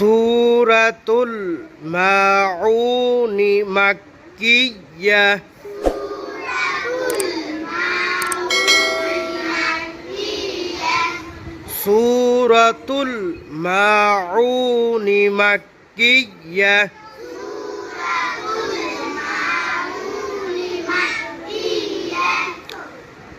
সুরাতুল মাউনি মাক্কিয়া। সুরাতুল মাউনি মাক্কিয়া।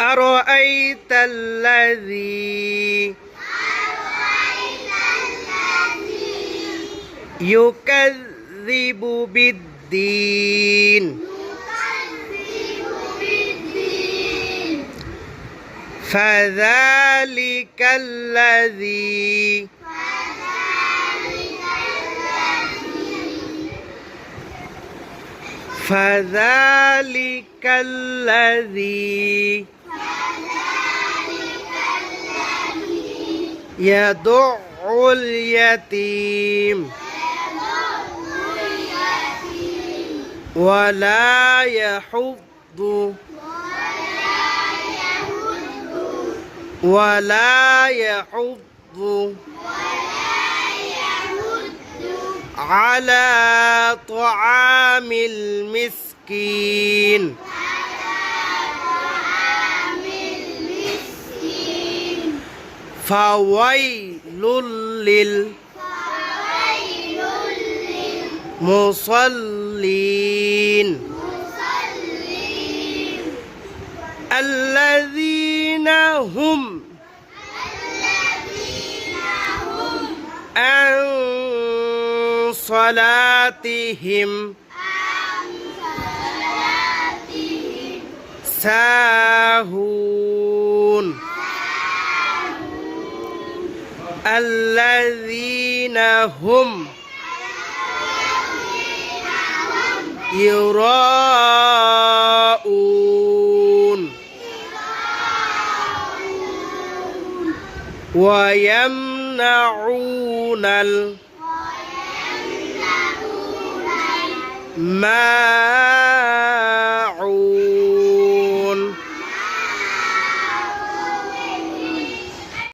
أرأيت الذي يكذب بالدين فذلك الذي فذلك الذي يدع اليتيم. ولا يحض. ولا يحض. على طعام المسكين. فويل لل مصلين الذين هم عن صلاتهم ساهون. الذين هم يراءون ويمنعون